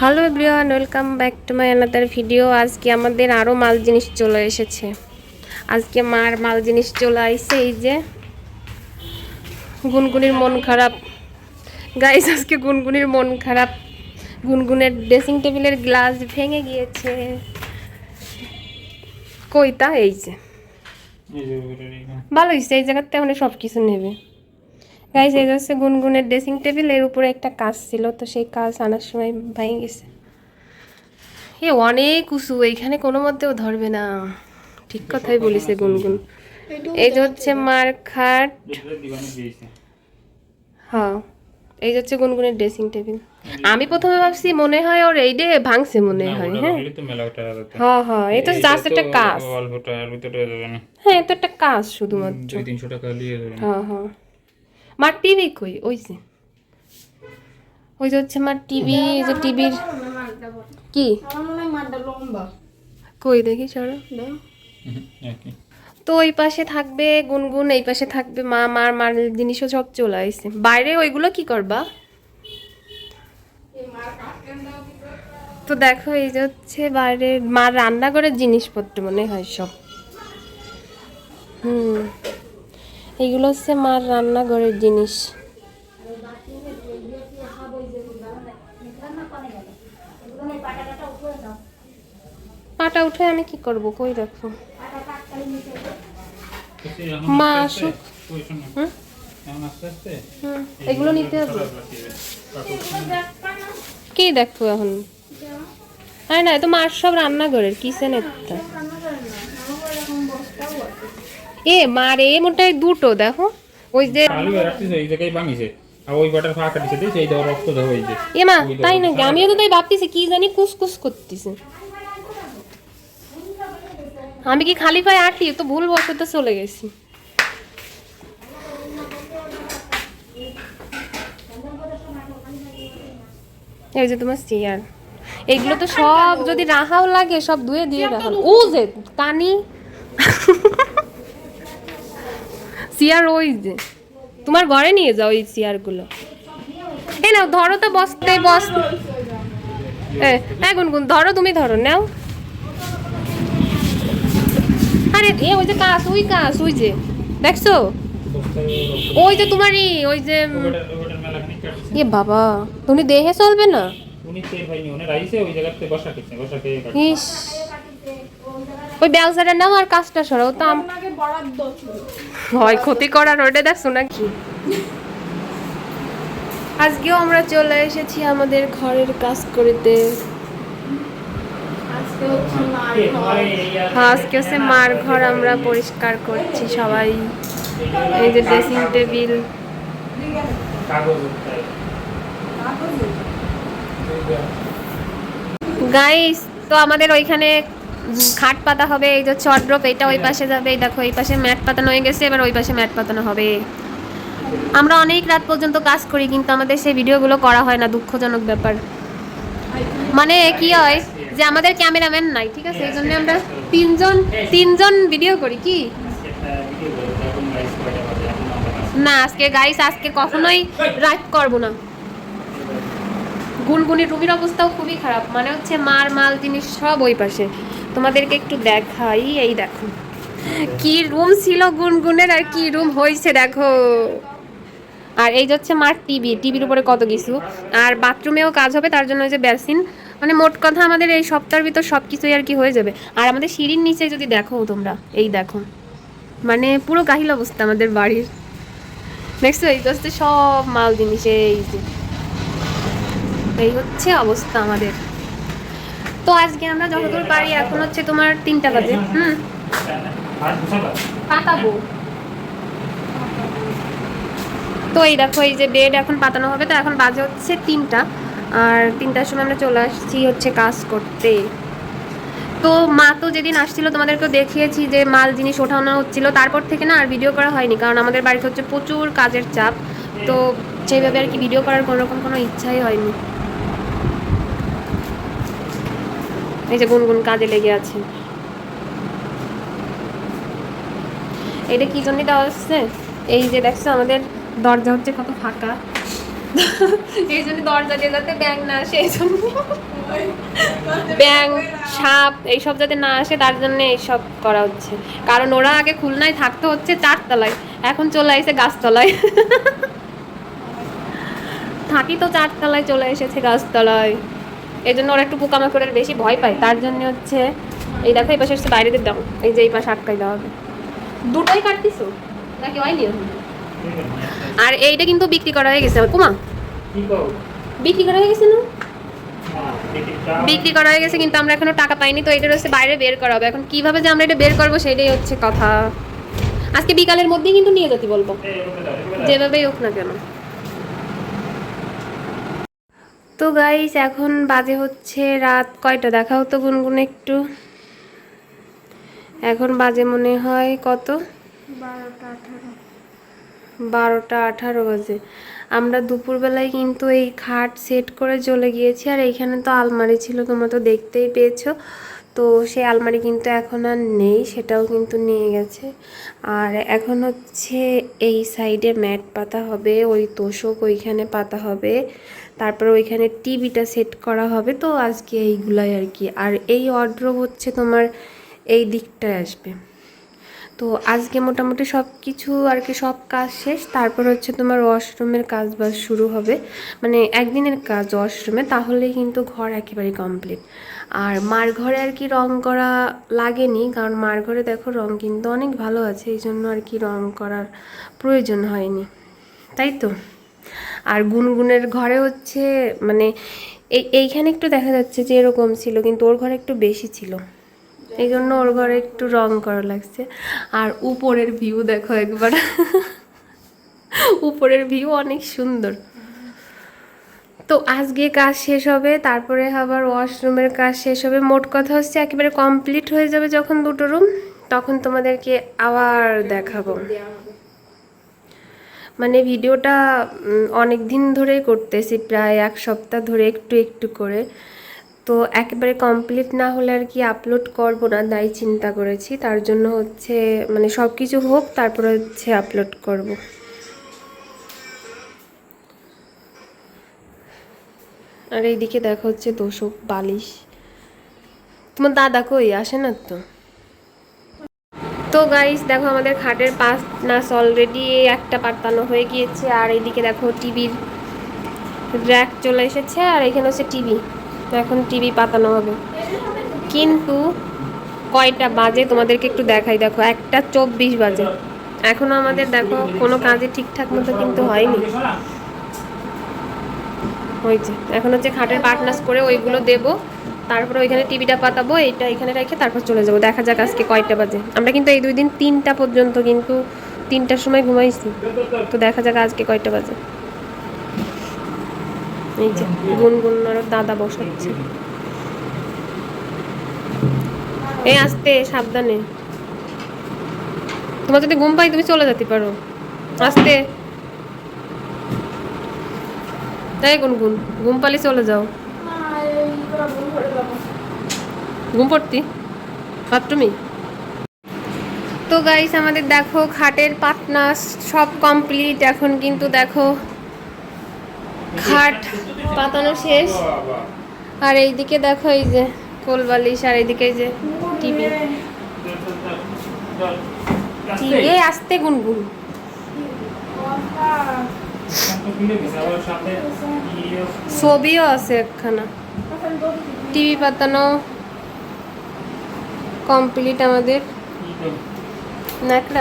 Hello everyone welcome back to my another video. আজকে আমাদের আরও মাল জিনিস চলে এসেছে। আজকে মার মাল জিনিস চলে আসছে এই যে গুনগুনির মন খারাপ। গাইস আজকে গুনগুনির মন খারাপ। গুনগুনের ড্রেসিং টেবিলের গ্লাস ভেঙে গিয়েছে। কইতা এই যে। ভালো হয়েছে এই জায়গাতে মানে সব কিছু নেবে। গাইস এই হচ্ছে গুনগুনের ড্রেসিং টেবিলের উপরে একটা কাজ ছিল তো সেই কাজ আনার সময় ভেঙে গেছে। এ অনেক উঁচু এইখানে কোনো মধ্যেও ধরবে না। ঠিক কথাই বলিছে গুনগুন। এই যে হচ্ছে মার খাট। হ্যাঁ এই যে হচ্ছে গুনগুনের ড্রেসিং টেবিল আমি প্রথমে ভাবছি মনে হয় ওর এই ডে ভাঙছে মনে হয় হ্যাঁ। হ্যাঁ হ্যাঁ এই তো জাস্ট একটা কাজ হ্যাঁ এটা একটা কাজ শুধুমাত্র। হ্যাঁ হ্যাঁ। মার টিভি কই? ওই যে। ওই যে হচ্ছে মার টিভি যে টিভির কি? কই দেখি, সরো তো ওই পাশে থাকবে গুনগুন, এই পাশে থাকবে মা, মার মার জিনিসও সব চলে আসছে বাইরে ওইগুলো কি করবা? তো দেখো, এই যে হচ্ছে বাইরে মার রান্নাঘরের জিনিসপত্র মনে হয় সব। এগুলো হচ্ছে মার রান্নাঘরের জিনিস। পাটা উঠে আমি কি করব? কই রাখো? মা আসুক। এগুলো নিতে হবে। কি দেখো এখন? হ্যাঁ না তো মার সব রান্নাঘরের কিচেনের টা এ মার এ মোটাই দুটো দেখো। ওই যে আলু রাখতেছে এই জায়গায় ভাঙিছে। আর ওই বাটার ফাঁকা দিছে দিয়েছে এই দাও রক্ত দাও এই যে। এ মা তাই নাকি? আমিও তো তাই ভাবতেছি কি জানি কুসকুস করতেছে। আমি কি খালি পায়ে আঁটি তো ভুল বসতে চলে গেছি। এই যে তোমার চেয়ার। এইগুলো তো সব যদি রাহাও লাগে সব ধুয়ে দিয়ে রাখো। ও যে কানি। চেয়ার ওই যে তোমার ঘরে নিয়ে যাও এই চেয়ারগুলো এই নাও ধরো তো বসতে বস হ্যাঁ গুনগুন ধরো তুমি ধরো নাও। আরে এ ওই যে কাজ ওই কাজ ওই যে দেখছ? ওই যে তোমারই ওই যে এ বাবা তুমি দেহে চলবে না? উনি তেল ভাইনি উনি রাইছে ওই জায়গাতে বসা খেছে বসা খেয়ে ইস। ওই ব্যবসাটা নাও আর কাজটা সরাও তো আম- হয় ক্ষতি করার ওটা দেখছ নাকি? আজকেও আমরা চলে এসেছি আমাদের ঘরের কাজ করিতে। হ্যাঁ, আজকে হচ্ছে মার ঘর আমরা পরিষ্কার করছি সবাই। এই যে ড্রেসিং টেবিল গাইস তো আমাদের ওইখানে খাট পাতা হবে এই যে চট্রপ এটা ওই পাশে যাবে এই দেখো এই পাশে ম্যাট পাতানো হয়ে গেছে এবার ওই পাশে ম্যাট পাতানো হবে। আমরা অনেক রাত পর্যন্ত কাজ করি কিন্তু আমাদের সেই ভিডিওগুলো করা হয় না দুঃখজনক ব্যাপার। মানে কি হয় যে আমাদের ক্যামেরাম্যান নাই ঠিক আছে? এই জন্য আমরা তিনজন তিনজন ভিডিও করি কি? না আজকে গাইস আজকে কখনোই রাইড করব না। গুনগুনি রুমির অবস্থাও খুবই খারাপ। মানে হচ্ছে মার, মাল, জিনিস সব ওই পাশে। তোমাদেরকে একটু দেখাই, এই দেখো। কি রুম ছিল গুনগুনের আর কি রুম হয়েছে দেখো। আর এই হচ্ছে মার টিভি, টিভির উপরে কত কিছু। আর বাথরুমেও কাজ হবে, তার জন্য যে বেসিন মানে মোট কথা আমাদের এই সপ্তাহের ভিতর সব কিছুই আর কি হয়ে যাবে। আর আমাদের সিঁড়ির নিচে যদি দেখো তোমরা, এই দেখো। মানে পুরো কাহিল অবস্থা আমাদের বাড়ির। নেক্সট এই হচ্ছে সব মাল জিনিস, এই যে। এই হচ্ছে অবস্থা আমাদের। তো আজকে আমরা যতদূর পারি, এখন হচ্ছে তোমার তিনটা বাজে, হুম? পাতাবো। তো এই দেখো, এই যে বেড এখন পাতানো হবে, তো এখন বাজে হচ্ছে তিনটা। আর তিনটার সময় আমরা চলে আসছি হচ্ছে কাজ করতে। তো মা তো যেদিন আসছিল, তোমাদেরকেও দেখিয়েছি যে মাল জিনিস ওঠানো হচ্ছিল। তারপর থেকে না আর ভিডিও করা হয়নি, কারণ আমাদের বাড়িতে হচ্ছে প্রচুর কাজের চাপ। তো সেইভাবে আর কি ভিডিও করার কোনোরকম কোনো ইচ্ছাই হয়নি। এই যে গুনগুন কাজে লেগে আছে। এটা কি জন্য দেওয়া হচ্ছে? এই যে দেখছ আমাদের দরজা হচ্ছে কত ফাঁকা। এই জন্য দরজা দিয়ে যাতে ব্যাং না আসে, এই জন্য। ব্যাং সাপ, এইসব যাতে না আসে, তার জন্য এইসব করা হচ্ছে। কারণ ওরা আগে খুলনায় থাকতে হচ্ছে চারতলায় এখন চলে এসে গাছতলায়। থাকি তো চারতলায় চলে এসেছে গাছতলায়। এই জন্য ওরা একটু পোকামাকড়ের বেশি ভয় পায়। তার জন্য হচ্ছে এই দেখো এই পাশে হচ্ছে বাইরে দিয়ে দাও এই যে এই পাশে আটকাই দেওয়া হবে। দুটোই কাটতিছো? নাকি হয়নি এখন? আর এইটা কিন্তু বিক্রি করা হয়ে গেছে। কুমা বিক্রি করা হয়ে গেছে না? বিক্রি করা হয়ে গেছে কিন্তু আমরা এখনও টাকা পাইনি তো এটা হচ্ছে বাইরে বের করা হবে। এখন কীভাবে যে আমরা এটা বের করব সেটাই হচ্ছে কথা। আজকে বিকালের মধ্যেই কিন্তু নিয়ে যেতে বলব। যেভাবেই হোক না কেন। তো গাইস এখন বাজে হচ্ছে রাত কয়টা? দেখা হতো গুনগুন একটু। এখন বাজে মনে হয় কত? বারোটা আঠারো। বাজে। আমরা দুপুরবেলায় কিন্তু এই খাট সেট করে চলে গিয়েছি আর এইখানে তো আলমারি ছিল তোমরা তো দেখতেই পেয়েছ। তো সেই আলমারি কিন্তু এখন আর নেই, সেটাও কিন্তু নিয়ে গেছে। আর এখন হচ্ছে এই সাইডে ম্যাট পাতা হবে, ওই তোষক ওইখানে পাতা হবে, তারপর ওইখানে টিভিটা সেট করা হবে। তো আজকে এইগুলাই আর কি। আর এই অর্ডার হচ্ছে তোমার এই দিকটায় আসবে। তো আজকে মোটামুটি সব কিছু আর কি, সব কাজ শেষ। তারপর হচ্ছে তোমার ওয়াশরুমের কাজ বাজ শুরু হবে। মানে একদিনের কাজ ওয়াশরুমে তাহলেই কিন্তু ঘর একেবারে কমপ্লিট আর মার ঘরে আর কি রং করা লাগেনি, কারণ মার ঘরে দেখো রং কিন্তু অনেক ভালো আছে, এই জন্য আর কি রং করার প্রয়োজন হয়নি। তাই তো? আর গুনগুনের ঘরে হচ্ছে মানে এই এইখানে একটু দেখা যাচ্ছে যে এরকম ছিল, কিন্তু ওর ঘরে একটু বেশি ছিল। এই জন্য ওর ঘরে একটু রং করা লাগছে। আর উপরের ভিউ দেখো একবার। উপরের ভিউ অনেক সুন্দর। তো আজকে কাজ শেষ হবে, তারপরে আবার ওয়াশরুমের কাজ শেষ হবে। মোট কথা হচ্ছে একেবারে কমপ্লিট হয়ে যাবে যখন দুটো রুম তখন তোমাদেরকে আবার দেখাবো। মানে ভিডিওটা অনেক দিন ধরেই করতেছি, প্রায় এক সপ্তাহ ধরে একটু একটু করে। তো একেবারে কমপ্লিট না হলে আর কি আপলোড করব না, তাই চিন্তা করেছি। তার জন্য হচ্ছে মানে সব কিছু হোক, তারপরে হচ্ছে আপলোড করব। আর এইদিকে দেখা হচ্ছে তোষক বালিশ। তোমার দাদা কই? আসে না তো? তো গাইস দেখো আমাদের খাটের পাঁচ নাচ অলরেডি একটা পাতানো হয়ে গিয়েছে। আর এইদিকে দেখো টিভির র্যাক চলে এসেছে, আর এখানে হচ্ছে টিভি। তো এখন টিভি পাতানো হবে। কিন্তু কয়টা বাজে তোমাদেরকে একটু দেখাই। দেখো, একটা চব্বিশ বাজে। এখনও আমাদের, দেখো, কোনো কাজে ঠিকঠাক মতো কিন্তু হয়নি। হয়েছে এখন হচ্ছে খাটের পার্টনার্স করে ওইগুলো দেবো। তারপরে ওইখানে টিভিটা পাতাবো, এইটা এখানে রেখে তারপর চলে যাব। দেখা যাক আজকে কয়টা বাজে। আমরা কিন্তু এই দুই দিন তিনটা পর্যন্ত কিন্তু তিনটার সময় ঘুমাইছি। তো দেখা যাক আজকে কয়টা বাজে। এই যে গুনগুন দাদা বসাচ্ছে। এই আসতে, সাবধানে। তোমার যদি ঘুম পাই তুমি চলে যেতে পারো। আসতে। তাই গুনগুন, ঘুম পালি চলে যাও। ঘুম পড়তি? বাথরুমে? তো গাইস আমাদের দেখো, খাটের পাতনা সব কমপ্লিট এখন কিন্তু দেখো খাট, পাতানো শেষ। আর এইদিকে দেখো এই যে কোলবালিশ, আর এইদিকে এই যে টিভি। টিভি আসতে গুনগুন। ছবিও আছে একখানা। টিভি পাতানো কমপ্লিট আমাদের। নাকড়া?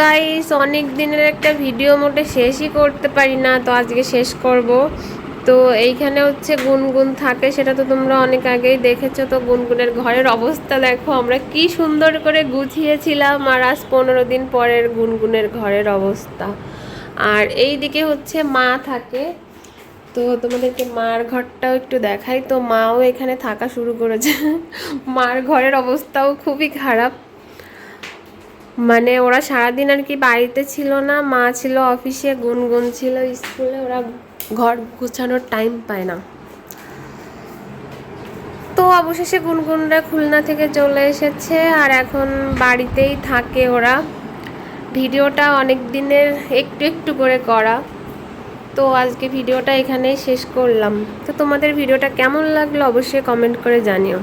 গাইস অনেক দিনের একটা ভিডিও মোটে শেষই করতে পারি না, তো আজকে শেষ করব। তো এইখানে হচ্ছে গুনগুন থাকে, সেটা তো তোমরা অনেক আগেই দেখেছ। তো গুনগুনের ঘরের অবস্থা দেখো, আমরা কি সুন্দর করে গুছিয়েছিলাম, আর আজ পনেরো দিন পরের গুনগুনের ঘরের অবস্থা। আর এই দিকে হচ্ছে মা থাকে, তো তোমাদেরকে মার ঘরটাও একটু দেখাই। তো মাও এখানে থাকা শুরু করেছে। মার ঘরের অবস্থাও খুবই খারাপ। মানে ওরা সারাদিন আর কি বাড়িতে ছিল না, মা ছিল অফিসে, গুনগুন ছিল, স্কুলে ওরা ঘর গুছানোর টাইম পায় না। তো অবশেষে গুনগুনরা খুলনা থেকে চলে এসেছে আর এখন বাড়িতেই থাকে ওরা। ভিডিওটা অনেক দিনের, একটু একটু করে করা। তো আজকে ভিডিওটা এখানেই শেষ করলাম। তো তোমাদের ভিডিওটা কেমন লাগল অবশ্যই কমেন্ট করে জানিও।